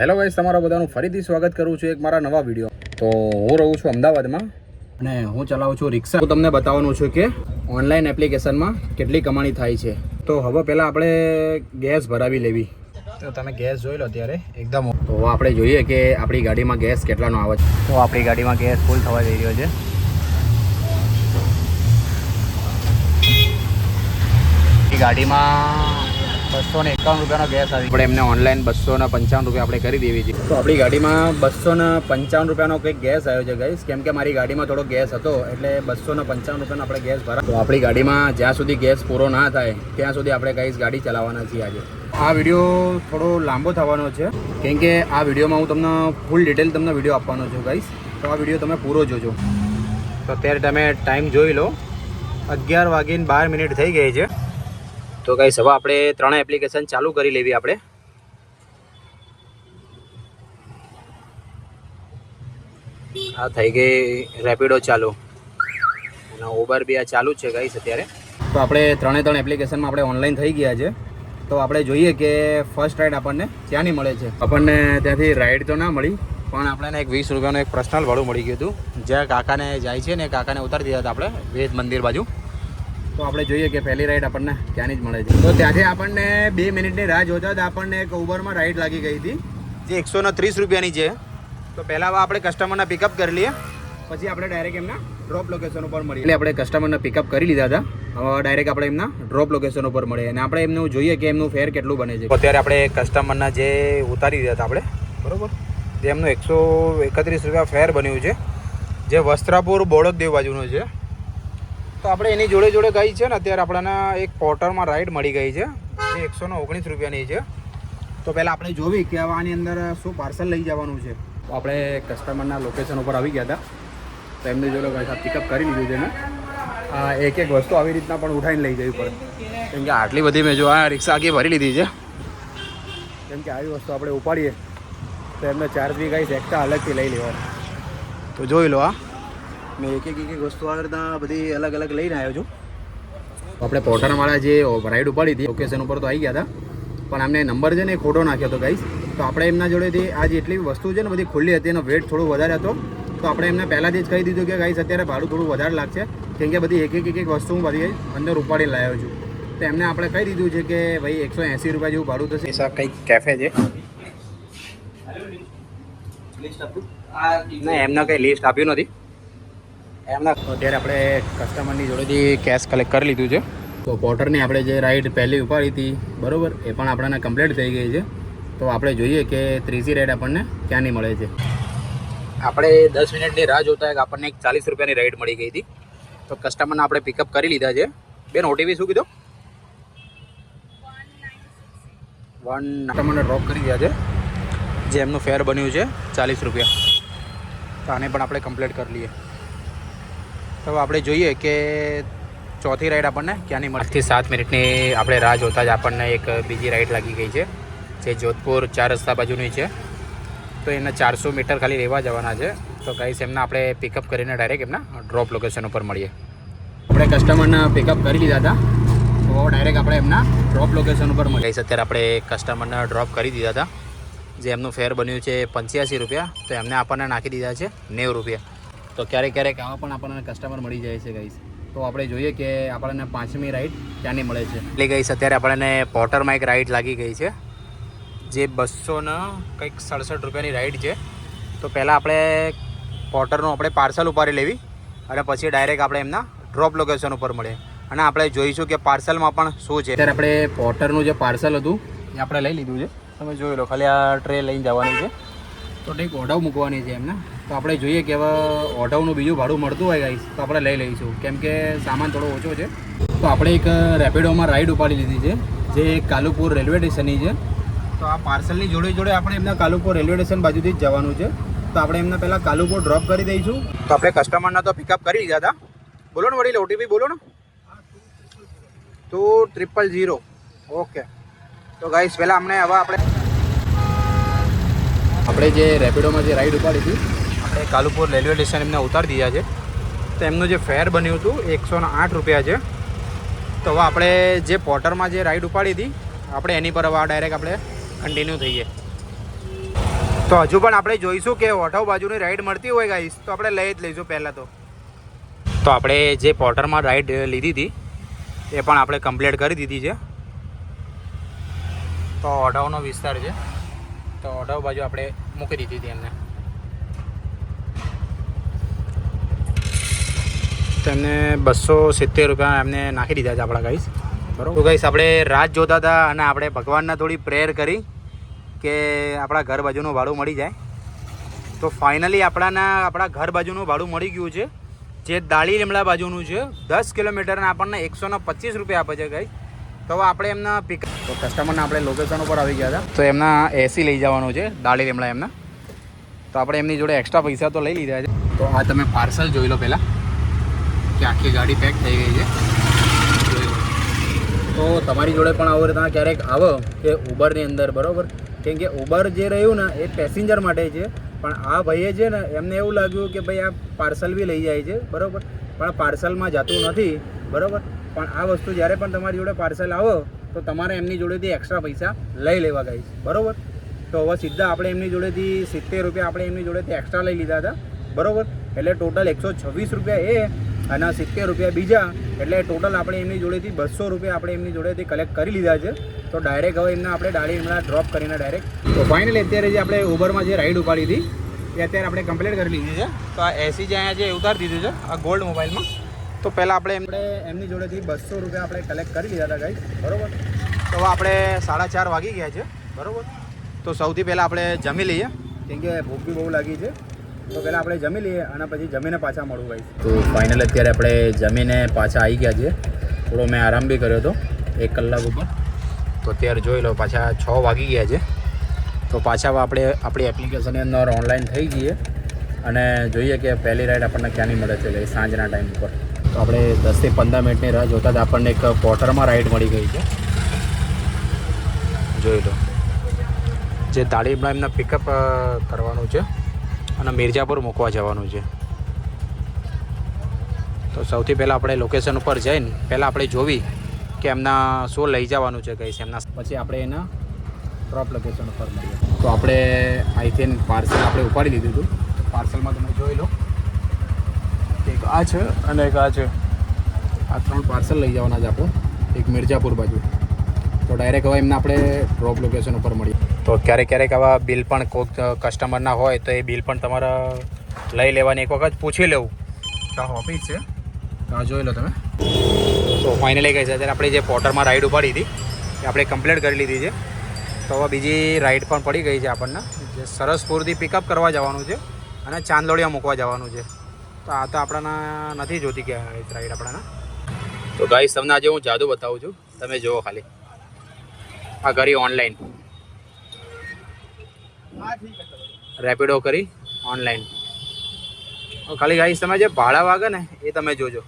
Hello guys, તમારા બધાનું ફરીથી સ્વાગત કરું છું એક મારા નવા વીડિયો. તો હું રહું છું અમદાવાદમાં અને હું ચલાવું છું રિક્ષા. હું તમને બતાવવાનું છું કે ઓનલાઈન એપ્લિકેશનમાં કેટલી કમાણી થાય છે. તો હવે પહેલાં આપણે ગેસ ભરાવી લેવી. તો તમે ગેસ જોઈ લો અત્યારે એકદમ. તો આપણે જોઈએ કે આપણી ગાડીમાં ગેસ કેટલાનો આવે છે. તો આપણી ગાડીમાં ગેસ ફૂલ થવા જઈ રહ્યો છે. ગાડીમાં બસો ને એકાવન રૂપિયાનો ગેસ આવી આપણે એમને ઓનલાઈન બસો ને પંચાવન રૂપિયા આપણે કરી દેવી છે. તો આપણી ગાડીમાં બસો ને પંચાવન રૂપિયાનો કંઈક ગેસ આવ્યો છે ગાઈસ કેમ કે મારી ગાડીમાં થોડો ગેસ હતો એટલે બસો ને પંચાવન રૂપિયાનો આપણે ગેસ ભરા તો આપણી ગાડીમાં જ્યાં સુધી ગેસ પૂરો ના થાય ત્યાં સુધી આપણે ગાઈસ ગાડી ચલાવવાના છીએ આજે. આ વીડિયો થોડો લાંબો થવાનો છે કેમ કે આ વિડીયોમાં હું તમને ફૂલ ડિટેલ તમને વીડિયો આપવાનો છું ગાઈસ તો આ વીડિયો તમે પૂરો જોજો. તો અત્યારે તમે ટાઈમ જોઈ લો. અગિયાર વાગીને બાર મિનિટ થઈ ગઈ છે. તો કઈ હવે આપણે ત્રણ એપ્લિકેશન ચાલુ કરી લેવી આપણે. આ થઈ ગઈ રેપિડો ચાલુ. અને ઉબર બી આ ચાલુ છે ગાઈસ અત્યારે. તો આપણે ત્રણે ત્રણ એપ્લિકેશનમાં આપણે ઓનલાઈન થઈ ગયા છે. તો આપણે જોઈએ કે ફર્સ્ટ રાઈડ આપણને ક્યાંની મળે છે. આપણને ત્યાંથી રાઈડ તો ના મળી, પણ આપણને એક વીસ રૂપિયાનું એક પર્સનલ ભાડું મળી ગયું હતું. જ્યાં કાકાને જાય છે ને કાકાને ઉતારી દીધા હતા આપણે વેદ મંદિર બાજુ. તો આપણે જોઈએ કે પહેલી રાઈડ આપણને ત્યાંની જ મળે છે. તો ત્યાંથી આપણને બે મિનિટની રાહ જોતા જ આપણને એક ઉબરમાં રાઈડ લાગી ગઈ હતી. જે એકસો ને ત્રીસ રૂપિયાની છે. તો પહેલાં આપણે કસ્ટમરને પિકઅપ કરી લઈએ. પછી આપણે ડાયરેક્ટ એમના ડ્રોપ લોકેશન ઉપર મળીએ. એટલે આપણે કસ્ટમરને પિકઅપ કરી લીધા હતા. હવે ડાયરેક્ટ આપણે એમના ડ્રોપ લોકેશન ઉપર મળીએ. અને આપણે એમનું જોઈએ કે એમનું ફેર કેટલું બને છે. અત્યારે આપણે કસ્ટમરના જે ઉતારી દીધા હતા આપણે બરાબર? જે એમનું એકસો એકત્રીસ રૂપિયા ફેર બન્યું છે. જે વસ્ત્રાપુર બોળદ દેવ બાજુનું છે. તો આપણે એની જોડે જોડે ગઈ છે ને અત્યારે આપણને એક પોર્ટરમાં રાઈડ મળી ગઈ છે. જે એકસો ને ઓગણીસ રૂપિયાની છે. તો પહેલાં આપણે જોવી કે હવે આની અંદર શું પાર્સલ લઈ જવાનું છે. તો આપણે કસ્ટમરના લોકેશન ઉપર આવી ગયા હતા. તો એમની જોડે પિકઅપ કરી લીધું છે ને આ એક એક વસ્તુ આવી રીતના પણ ઉઠાવીને લઈ જવી પડે. કેમ કે આટલી બધી મેં જો આ રિક્ષા આખી ભરી લીધી છે. કેમ કે આવી વસ્તુ આપણે ઉપાડીએ તો એમને ચાર્જ બી કાંઈ એક્સ્ટ્રા અલગથી લઈ લેવાનો. તો જોઈ લો આ. મેં એક એક એક એક વસ્તુ આ રીતના બધી અલગ અલગ લઈને આવ્યો છું. આપણે પોર્ટરવાળા જે રાઈડ ઉપાડી હતી લોકેશન ઉપર તો આવી ગયા હતા. પણ એમને નંબર છે ને એ ખોટો નાખ્યો હતો ગાઈસ તો આપણે એમના જોડેથી આ જેટલી વસ્તુ છે ને બધી ખુલ્લી હતી એનો વેટ થોડો વધારે હતો. તો આપણે એમને પહેલાંથી જ કહી દીધું કે ગાઈસ અત્યારે ભાડું થોડું વધારે લાગશે. કેમ કે બધી એક એક એક એક વસ્તુ હું બધી અંદર ઉપાડી લાવ્યો છું. તો એમને આપણે કહી દીધું છે કે ભાઈ એકસો એંસી રૂપિયા જેવું ભાડું થશે. એસા કંઈક કેફે છે. ના એમને કંઈ લિસ્ટ આપ્યું નથી. એમના અત્યારે આપણે કસ્ટમરની જોડેથી કેશ કલેક્ટ કરી લીધું છે. તો પોર્ટરની આપણે જે રાઈડ પહેલી ઉપાડી હતી બરાબર એ પણ આપણને કમ્પ્લીટ થઈ ગઈ છે. તો આપણે જોઈએ કે ત્રીજી રાઈડ આપણને ક્યાંની મળે છે. આપણે દસ મિનિટની રાહ જોતા એક આપણને એક ચાલીસ રૂપિયાની રાઈડ મળી ગઈ હતી. તો કસ્ટમરને આપણે પિકઅપ કરી લીધા છે. બેન ઓટીપી શું કીધો? વન કસ્ટમરને ડ્રોપ કરી દીધા છે જે એમનું ફેર બન્યું છે ચાલીસ રૂપિયા. તો આને પણ આપણે કમ્પ્લીટ કરી લઈએ. તો આપણે જોઈએ કે ચોથી રાઈડ આપણને ક્યાંની મળતી સાત મિનિટની આપણે રાહ જોતા જ આપણને એક બીજી રાઈડ લાગી ગઈ છે, જે જોધપુર ચાર રસ્તા બાજુની છે. તો એના ચારસો મીટર ખાલી રહેવા જવાના છે. તો ગાઈસ એમના આપણે પિકઅપ કરીને ડાયરેક્ટ એમના ડ્રોપ લોકેશન ઉપર મળીએ. આપણે કસ્ટમરને પિકઅપ કરી લીધા હતા. તો ડાયરેક્ટ આપણે એમના ડ્રોપ લોકેશન ઉપર મળીએ. અત્યારે આપણે કસ્ટમરને ડ્રોપ કરી દીધા હતા. જે એમનું ફેર બન્યું છે પંચ્યાસી રૂપિયા. તો એમને આપણને નાખી દીધા છે નેવું રૂપિયા. તો ક્યારેક ક્યારેક આવા પણ આપણને કસ્ટમર મળી જાય છે ગાઈસ તો આપણે જોઈએ કે આપણને પાંચમી રાઈડ ક્યાંની મળે છે. એટલે ગઈ અત્યારે આપણને પોટરમાં એક રાઈડ લાગી ગઈ છે જે બસો કંઈક સડસઠ રૂપિયાની રાઈડ છે. તો પહેલાં આપણે પોટરનું આપણે પાર્સલ ઉપાડી લેવી અને પછી ડાયરેક્ટ આપણે એમના ડ્રોપ લોકેશન ઉપર મળીએ અને આપણે જોઈશું કે પાર્સલમાં પણ શું છે. અત્યારે આપણે પોટરનું જે પાર્સલ હતું એ આપણે લઈ લીધું છે. તમે જોઈ લો ખાલી આ ટ્રે લઈને જવાની છે. તો કંઈક ઓર્ડર મૂકવાની છે એમને. તો આપણે જોઈએ કે હવે ઓઢવનું બીજું ભાડું મળતું હોય ગાઈસ તો આપણે લઈ લઈશું. કેમ કે સામાન થોડો ઓછો છે. તો આપણે એક રેપિડોમાં રાઈડ ઉપાડી લીધી છે, જે કાલુપુર રેલવે સ્ટેશનની છે. તો આ પાર્સલની જોડે જોડે આપણે એમના કાલુપુર રેલવે સ્ટેશન બાજુથી જ જવાનું છે. તો આપણે એમને પહેલાં કાલુપુર ડ્રોપ કરી દઈશું. તો આપણે કસ્ટમરના તો પિકઅપ કરી લીધા હતા. બોલો ને વડીલ ઓટીપી બોલો ને. ટુ ટ્રિપલ ઝીરો ઓકે તો ગાઈસ પહેલાં અમને હવે આપણે આપણે જે રેપિડોમાં જે રાઈડ ઉપાડી હતી આપણે કાલુપુર રેલવે સ્ટેશન એમને ઉતારી દીધા છે. તો એમનું જે ફેર બન્યું હતું, એકસો આઠ રૂપિયા છે. તો હવે આપણે જે પોર્ટરમાં જે રાઈડ ઉપાડી હતી, આપણે એની પર હવે ડાયરેક્ટ આપણે કન્ટિન્યુ થઈએ. તો હજુ પણ આપણે જોઈશું કે ઓઠવ બાજુની રાઈડ મળતી હોય ગાઈશ તો આપણે લઈ જ લઈશું પહેલાં તો. તો આપણે જે પોર્ટરમાં રાઈડ લીધી હતી, એ પણ આપણે કમ્પ્લીટ કરી દીધી છે. તો ઓઢવનો વિસ્તાર છે. તો ઓઢવ બાજુ આપણે મૂકી દીધી હતી એમને. એમને બસો સિત્તેર રૂપિયા એમને નાખી દીધા છે આપણા ગાઈસ બરોબર તો આપણે રાત જોતા હતા અને આપણે ભગવાનને થોડી પ્રેયર કરી કે આપણા ઘર બાજુનું ભાડું મળી જાય. તો ફાઇનલી આપણાના, આપણા ઘર બાજુનું ભાડું મળી ગયું છે. જે દાળી લીમડા બાજુનું છે. દસ કિલોમીટરના આપણને એકસો ને પચીસ રૂપિયા આપે છે ગાઈસ તો આપણે એમના પિક તો કસ્ટમરને આપણે લોકેશન ઉપર આવી ગયા હતા. તો એમના એસી લઈ જવાનું છે, દાળી લીમડા એમના. તો આપણે એમની જોડે એક્સ્ટ્રા પૈસા તો લઈ લીધા છે. તો આ તમે પાર્સલ જોઈ લો પહેલાં. કે આખી ગાડી પેક થઈ ગઈ છે. તો તમારી જોડે પણ આવો રીતના ક્યારેક આવો કે ઉબરની અંદર, બરાબર? કેમ કે ઉબર જે રહ્યું ને, એ પેસેન્જર માટે છે. પણ આ ભાઈએ છે ને, એમને એવું લાગ્યું કે ભાઈ આ પાર્સલ બી લઈ જાય છે, બરાબર? પણ પાર્સલમાં જતું નથી, બરાબર? પણ આ વસ્તુ જ્યારે પણ તમારી જોડે પાર્સલ આવો, તો તમારે એમની જોડેથી એક્સ્ટ્રા પૈસા લઈ લેવા ગાઈશ બરાબર? તો હવે સીધા આપણે એમની જોડેથી સિત્તેર રૂપિયા આપણે એમની જોડેથી એક્સ્ટ્રા લઈ લીધા હતા, બરાબર? એટલે ટોટલ એકસો છવ્વીસ રૂપિયા એ અને સિત્તેર રૂપિયા બીજા, એટલે ટોટલ આપણે એમની જોડેથી બસો રૂપિયા આપણે એમની જોડેથી કલેક્ટ કરી લીધા છે. તો ડાયરેક્ટ હવે એમને આપણે ડાળી એમના ડ્રોપ કરીને ડાયરેક્ટ તો ફાઇનલી અત્યારે જે આપણે ઉબરમાં જે રાઈડ ઉપાડી હતી, એ અત્યારે આપણે કમ્પ્લીટ કરી લીધી છે. તો આ એસી જે અહીંયા જે ઉતારી દીધું છે, આ ગોલ્ડ મોબાઈલમાં તો પહેલાં આપણે એમણે એમની જોડેથી બસો રૂપિયા આપણે કલેક્ટ કરી લીધા હતા ગાઈ બરાબર? તો આપણે સાડા ચાર વાગી ગયા છે. બરાબર? તો સૌથી પહેલાં આપણે જમી લઈએ, કેમ કે ભૂખ બી બહુ લાગી છે. તો પહેલાં આપણે જમી લઈએ અને પછી જમીને પાછા મળવું ભાઈ તો ફાઇનલ અત્યારે આપણે જમીને પાછા આવી ગયા છીએ. થોડો મેં આરામ બી કર્યો હતો, એક કલાક ઉપર. તો અત્યારે જોઈ લો પાછા છ વાગી ગયા છે. તો પાછા આપણે આપણી એપ્લિકેશનની અંદર ઓનલાઈન થઈ જઈએ અને જોઈએ કે પહેલી રાઈડ આપણને ક્યાંની મળે છે સાંજના ટાઈમ ઉપર. તો આપણે દસથી પંદર મિનિટની રાહ જોતા જ આપણને એક પોર્ટરમાં રાઈડ મળી ગઈ છે. જોઈ લો. જે દાળીમાં એમને પિકઅપ કરવાનું છે. અને મિર્જાપુર મૂકવા જવાનું છે. તો સૌથી પહેલાં આપણે લોકેશન ઉપર જઈને પહેલાં આપણે જોવી કે એમના શું લઈ જવાનું છે, કઈ એમના. પછી આપણે એના ડ્રોપ લોકેશન ઉપર મળીએ. તો આપણે આઈ થિંક પાર્સલ આપણે ઉપાડી દીધું હતું. પાર્સલમાં તમે જોઈ લો એક આ છે અને એક આ છે. આ ત્રણ પાર્સલ લઈ જવાના છે આપણે. એક મિર્જાપુર બાજુ. તો ડાયરેક્ટ હવે એમને આપણે ડ્રોપ લોકેશન ઉપર મળીએ. તો ક્યારેક ક્યારેક આવા બિલ પણ કોઈક કસ્ટમરના હોય તો એ બિલ પણ તમારે લઈ લેવાની. એક વખત પૂછી લેવું. તો ઓફિસ છે. તો આ જોઈ લો તમે. તો ફાઇનલી કહી છે. અત્યારે આપણે જે પોર્ટરમાં રાઈડ ઉપાડી હતી એ આપણે કમ્પ્લીટ કરી લીધી છે. તો હવે બીજી રાઈડ પણ પડી ગઈ છે આપણને. જે સરસપુરથી પિકઅપ કરવા જવાનું છે અને ચાંદલોડિયા મૂકવા જવાનું છે. તો આ તો આપણાના નથી જોતી કે રાઈડ આપણાના. તો ગાઈસ તમને આજે હું જાદુ બતાવું છું. તમે જુઓ ખાલી. આ કરી ઓનલાઈન રેપિડો કરી ઓનલાઈન. ખાલી ગાઈસ, તમે જે ભાડા વાગે ને, એ તમે જોજો.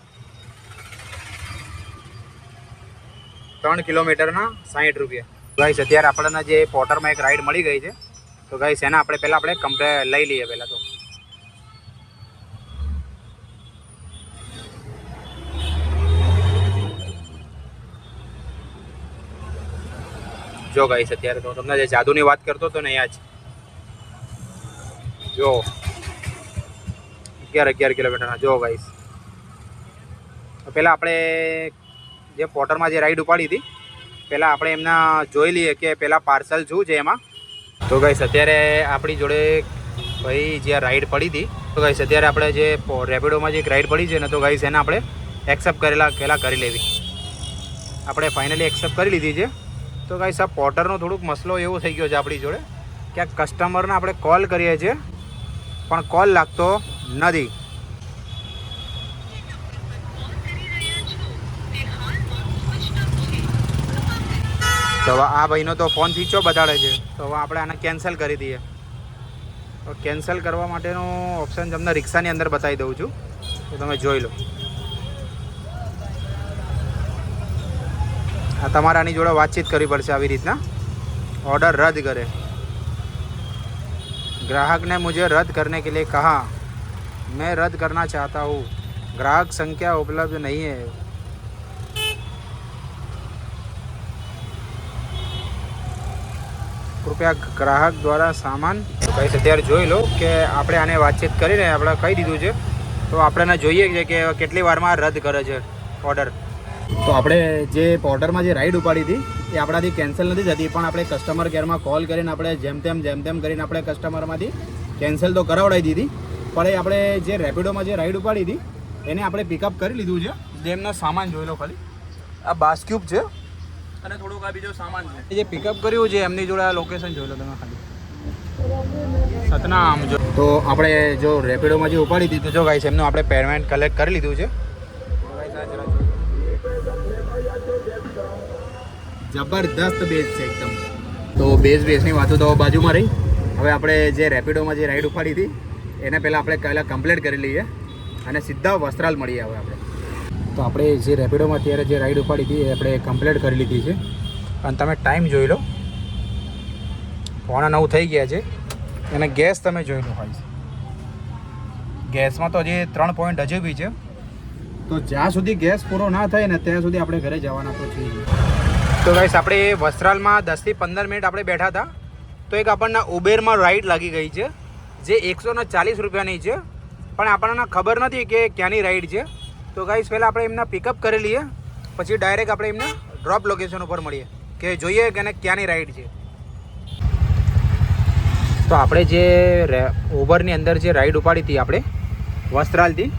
ત્રણ કિલોમીટરના સાહીઠ રૂપિયા. ગાઈસ, અત્યારે આપણને જે પોર્ટરમાં એક રાઈડ મળી ગઈ છે, તો ગાઈસ, એના આપણે પહેલાં આપણે કમ્પ્લે લઈ લઈએ પહેલાં તો. જો ગાઈસ, અત્યારે તો તમને જે જાદુની વાત કરતો હતો ને, એ જ. જો, અગિયાર અગિયાર કિલોમીટરના. જો ગાઈસ પહેલાં આપણે જે પોટરમાં જે રાઈડ ઉપાડી હતી, પહેલાં આપણે એમના જોઈ લઈએ કે પહેલાં પાર્સલ શું છે એમાં. તો ગાઈસ અત્યારે આપણી જોડે ભાઈ જે રાઈડ પડી હતી, તો ગાઈસ અત્યારે આપણે જે રેપિડોમાં જે એક રાઈડ પડી છે ને, તો ગાઈસ એને આપણે એક્સેપ્ટ કરેલા, પહેલાં કરી લેવી. આપણે ફાઇનલી એક્સેપ્ટ કરી લીધી છે. તો ગાઈસ આ પોટરનો થોડુંક મસલો એવો થઈ ગયો છે આપણી જોડે, કે આ કસ્ટમરને આપણે કોલ કરીએ છીએ. પણ કોલ લાગતો નથી. તો આ ભાઈનો તો ફોન સ્વિચ બતાડે છે? તો હવે આપણે આને કેન્સલ કરી દઈએ. તો કેન્સલ કરવા માટેનું ઓપ્શન તમને રિક્ષાની અંદર બતાવી દઉં છું. તો તમે જોઈ લો. આ તમારે આની જોડે વાતચીત કરવી પડશે આવી રીતના. ઓર્ડર રદ કરે. ग्राहक ने मुझे रद्द करने के लिए कहा मैं रद्द करना चाहता हूँ ग्राहक संख्या उपलब्ध नहीं है રૂપિયા ગ્રાહક દ્વારા સામાન કઈ અત્યારે જોઈ લો કે આપણે આને વાતચીત કરીને આપણે કહી દીધું છે તો આપણને જોઈએ છે કે કેટલી વારમાં રદ કરે છે ઓર્ડર તો આપણે જે ઓર્ડરમાં જે રાઈડ ઉપાડી હતી એ આપણાથી કેન્સલ નથી થતી પણ આપણે કસ્ટમર કેરમાં કોલ કરીને આપણે જેમ તેમ જેમ તેમ કરીને આપણે કસ્ટમરમાંથી કેન્સલ તો કરાવડાવી દીધી. પણ એ આપણે જે રેપિડોમાં જે રાઈડ ઉપાડી હતી એને આપણે પિકઅપ કરી લીધું છે. જેમનો સામાન જોઈ લો ખાલી. આ બાસ્ક્યુબ છે. અને થોડુંક આ બીજો સામાન છે. જે પિકઅપ કર્યું છે એમની જોડે આ લોકેશન જોઈ લો તમે ખાલી. સતનામ જો. તો આપણે જો રેપિડોમાં જે ઉપાડી દીધું જો ગાઈસ એમનું આપણે પેમેન્ટ કલેક્ટ કરી લીધું છે. જબરદસ્ત બેઝ છે એકદમ. તો બેઝ બેઝની વાતો તો બાજુમાં રહી. હવે આપણે જે રેપિડોમાં જે રાઈડ ઉપાડી હતી, એને પહેલાં આપણે પહેલાં કમ્પ્લીટ કરી લઈએ અને સીધા વસ્ત્રાલ મળીએ હવે આપણે. તો આપણે જે રેપિડોમાં અત્યારે જે રાઈડ ઉપાડી હતી, એ આપણે કમ્પ્લીટ કરી લીધી છે. અને તમે ટાઈમ જોઈ લો. પોણા નવ થઈ ગયા છે. અને ગેસ તમે જોઈ લો હોય ગેસમાં તો હજી ત્રણ પોઈન્ટ હજુ બી છે. તો જ્યાં સુધી ગેસ પૂરો ના થાય ને ત્યાં સુધી આપણે ઘરે જવાના તો છીએ. તો ગાઈસ આપણે વસ્ત્રાલમાં દસથી પંદર મિનિટ આપણે બેઠા હતા. તો એક આપણને ઉબેરમાં રાઈડ લાગી ગઈ છે, જે એકસો ને ચાલીસ રૂપિયાની છે. પણ આપણને ખબર નથી કે ક્યાંની રાઈડ છે. તો ગાઈસ પહેલાં આપણે એમને પિકઅપ કરી લઈએ, પછી ડાયરેક્ટ આપણે એમને ડ્રોપ લોકેશન ઉપર મળીએ, કે જોઈએ કે એને ક્યાંની રાઈડ છે. તો આપણે જે ઉબરની અંદર જે રાઈડ ઉપાડી હતી આપણે, વસ્ત્રાલથી,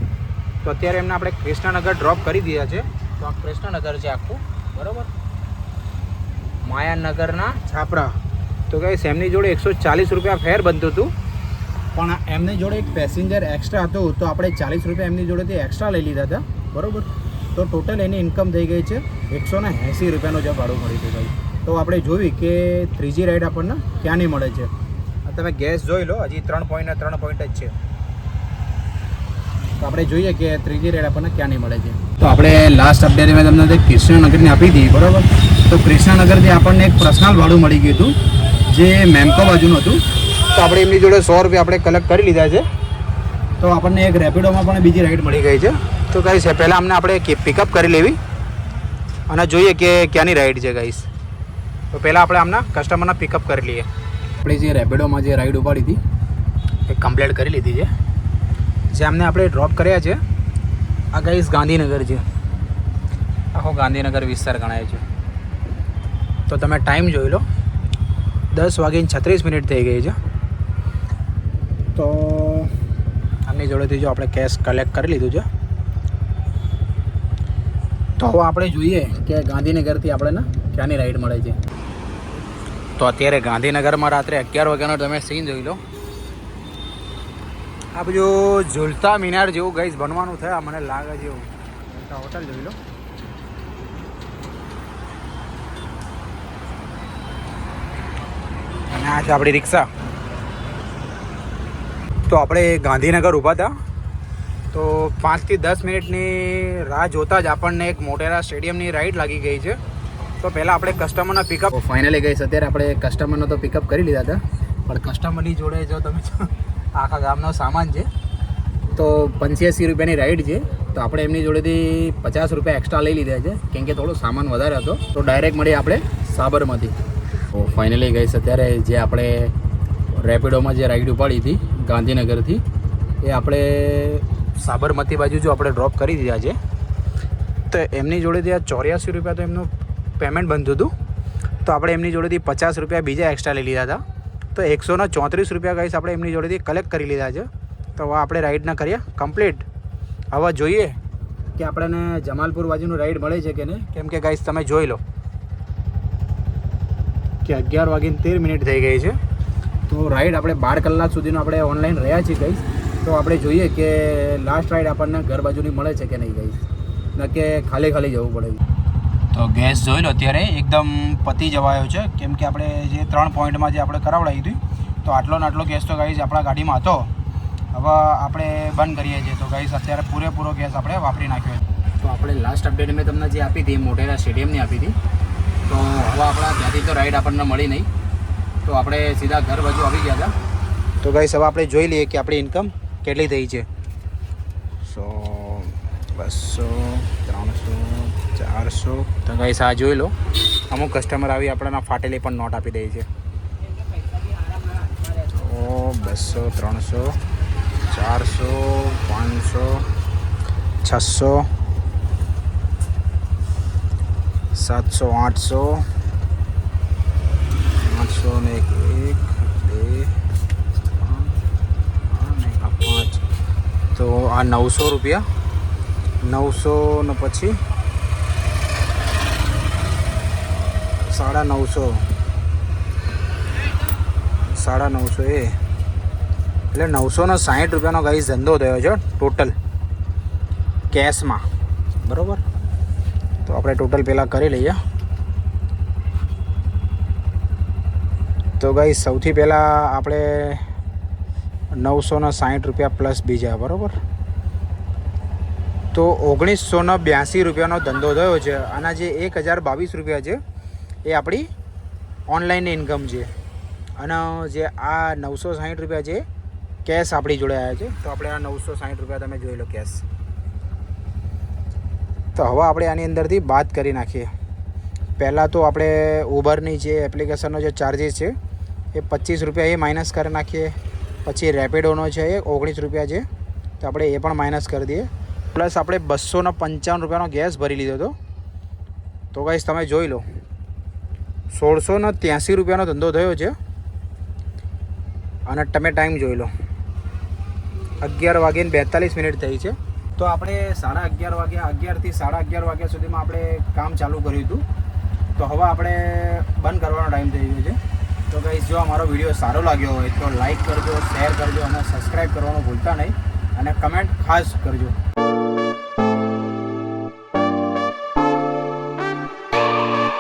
તો અત્યારે એમને આપણે કૃષ્ણનગર ડ્રોપ કરી દીધા છે. તો આ કૃષ્ણનગર છે આખું, બરાબર? માયાનગરના છાપરા. તો કઈ એમની જોડે એકસો ચાલીસ રૂપિયા ફેર બનતું હતું. પણ એમની જોડે એક પેસેન્જર એક્સ્ટ્રા હતું, તો આપણે ચાલીસ રૂપિયા એમની જોડેથી એક્સ્ટ્રા લઈ લીધા હતા. બરાબર? તો ટોટલ એની ઇન્કમ થઈ ગઈ છે એકસો ને એંસી રૂપિયાનો જે ભાડું મળી છે ભાઈ. તો આપણે જોયું કે ત્રીજી રાઈડ આપણને ક્યાં નહીં મળે છે? તમે ગેસ જોઈ લો, હજી ત્રણ પોઈન્ટ ત્રણ પોઈન્ટ જ છે. તો આપણે જોઈએ કે ત્રીજી રેડ આપણને ક્યાં નહીં મળે છે. તો આપણે લાસ્ટ અપડેટમાં તમને તમને નગરની આપી હતી, બરાબર? તો કૃષ્ણનગરથી આપણને એક પર્સનલ ભાડું મળી ગયું હતું જે મેમકો બાજુનું હતું. તો આપણે એમની જોડે સો રૂપિયા આપણે કલેક્ટ કરી લીધા છે. તો આપણને એક રેપિડોમાં પણ બીજી રાઈડ મળી ગઈ છે. તો ગાઈસ પહેલાં અમને આપણે પિકઅપ કરી લેવી અને જોઈએ કે ક્યાંની રાઈડ છે ગાઈસ તો પહેલાં આપણે આમના કસ્ટમરના પિકઅપ કરી લઈએ. આપણે જે રેપિડોમાં જે રાઈડ ઉપાડી હતી એ કમ્પ્લીટ કરી લીધી છે. જે અમને આપણે ડ્રોપ કર્યા છે. આ ગાઈસ ગાંધીનગર છે. આખો ગાંધીનગર વિસ્તાર ગણાય છે. તો તમે ટાઈમ જોઈ લો. દસ વાગીને છત્રીસ મિનિટ થઈ ગઈ છે. તો આમની જોડેથી જો આપણે કેશ કલેક્ટ કરી લીધું છે. તો આપણે જોઈએ કે ગાંધીનગરથી આપણે ને ક્યાંની રાઈડ મળે છે. તો અત્યારે ગાંધીનગરમાં રાત્રે અગિયાર વાગ્યાનો તમે સીન જોઈ લો. આ બધું ઝુલતા મિનાર જેવું ગઈશ બનવાનું થયા મને લાગે છે એવું. હોટલ જોઈ લો. આ છે આપણી રિક્ષા. તો આપણે ગાંધીનગર ઊભા હતા. તો પાંચથી દસ મિનિટની રાહ જોતા જ આપણને એક મોટેરા સ્ટેડિયમની રાઈડ લાગી ગઈ છે. તો પહેલાં આપણે કસ્ટમરના પિકઅપ ફાઇનલી ગઈ અત્યારે આપણે કસ્ટમરનો તો પિકઅપ કરી લીધા હતા. પણ કસ્ટમરની જોડે જો તમે આખા ગામનો સામાન છે. તો પંચ્યાસી રૂપિયાની રાઈડ છે. તો આપણે એમની જોડેથી પચાસ રૂપિયા એક્સ્ટ્રા લઈ લીધા છે. કેમ કે થોડો સામાન વધારે હતો. તો ડાયરેક્ટ મળીએ આપણે સાબરમતી. તો ફાઇનલી ગઈશ અત્યારે જે આપણે રેપિડોમાં જે રાઈડ ઉપાડી હતી, ગાંધીનગરથી, એ આપણે સાબરમતી બાજુ જો આપણે ડ્રોપ કરી દીધા છે, તો એમની જોડેથી આ ચોર્યાસી રૂપિયા તો એમનું પેમેન્ટ બનતું હતું. તો આપણે એમની જોડેથી પચાસ રૂપિયા બીજા એક્સ્ટ્રા લઈ લીધા હતા. તો એકસોના ચોત્રીસ રૂપિયા ગાઈસ આપણે એમની જોડેથી કલેક્ટ કરી લીધા છે. તો હવે આપણે રાઈડના કરીએ. કમ્પ્લીટ હવે જોઈએ કે આપણને જમાલપુર બાજુનું રાઈડ મળે છે કે નહીં. કેમ કે ગાઈસ તમે જોઈ લો. કે અગિયાર વાગીને તેર મિનિટ થઈ ગઈ છે. તો રાઈડ આપણે બાર કલાક સુધીનો આપણે ઓનલાઈન રહ્યા છીએ ગઈ તો આપણે જોઈએ કે લાસ્ટ રાઈડ આપણને ઘર બાજુની મળે છે કે નહીં ગઈ ન કે ખાલી ખાલી જવું પડે તો ગેસ જોઈ લો અત્યારે એકદમ પતી જવાયો છે. કેમ કે આપણે જે ત્રણ પોઈન્ટમાં જે આપણે કરાવડાવી હતી તો આટલો ને આટલો ગેસ તો ગાઈઝ આપણા ગાડીમાં હતો. હવે આપણે બંધ કરીએ છીએ. તો ગાઈઝ અત્યારે પૂરેપૂરો ગેસ આપણે વાપરી નાખ્યો છે. તો આપણે લાસ્ટ અપડેટ મેં તમને જે આપી હતી મોટેરા સ્ટેડિયમની આપી હતી. તો હવે આપણા ત્યાંથી તો રાઈડ આપણને મળી નહીં. તો આપણે સીધા ઘર બાજુ આવી ગયા હતા. તો ગાઈસ હવે આપણે જોઈ લઈએ કે આપણી ઇન્કમ કેટલી થઈ છે. સો બસો ત્રણસો ચારસો. તો ગાઈસ આ જોઈ લો. અમુક કસ્ટમર આવી આપણને ફાટેલી પણ નોટ આપી દે છે. બસો ત્રણસો ચારસો પાંચસો છસો સાતસો આઠસો આઠસો ને એક બે પાંચ તો આ નવસો રૂપિયા નવસો ને પછી સાડા નવસો સાડા નવસો એ એટલે નવસો ને સાહીઠ રૂપિયાનો ગાઈસ ધંધો થયો છે ટોટલ કેશમાં બરાબર? તો આપણે ટોટલ પહેલાં કરી લઈએ. તો ગઈ સૌથી પહેલાં આપણે નવસોને સાહીઠ રૂપિયા પ્લસ બીજા, બરાબર? તો ઓગણીસોને બ્યાસી રૂપિયાનો ધંધો થયો છે. આના જે એક હજાર બાવીસ રૂપિયા છે, એ આપણી ઓનલાઈન ઇન્કમ છે. અને જે આ નવસો સાહીઠ રૂપિયા છે, કેશ આપણી જોડે આવ્યા છે. તો આપણે આ નવસો સાહીઠ રૂપિયા તમે જોઈ લો કેશ. તો હવે આપણે આની અંદરથી બાદ કરી નાખીએ. પહેલાં તો આપણે ઉબરની જે એપ્લિકેશનનો જે ચાર્જિસ છે, એ પચીસ રૂપિયા એ માઇનસ કરી નાખીએ. પછી રેપિડોનો છે એ ઓગણીસ રૂપિયા છે. તો આપણે એ પણ માઇનસ કરી દઈએ. પ્લસ આપણે બસોને પંચાવન રૂપિયાનો ગેસ ભરી લીધો હતો. તો ગાઈશ તમે જોઈ લો. સોળસો ને ત્યાંસી રૂપિયાનો ધંધો થયો છે. અને તમે ટાઈમ જોઈ લો. અગિયાર વાગીને બેતાલીસ મિનિટ થઈ છે. તો આપણે સાડા અગિયાર વાગ્યા, અગિયારથી સાડા અગિયાર વાગ્યા સુધીમાં આપણે કામ ચાલુ કર્યું હતું. તો હવે આપણે બંધ કરવાનો ટાઈમ થઈ ગયો છે. તો ગાઈઝ જો અમારો વીડિયો સારો લાગ્યો હોય તો લાઈક કરજો શેર કરજો અને સબસ્ક્રાઈબ કરવાનું ભૂલતા નહીં. અને કમેન્ટ ખાસ કરજો.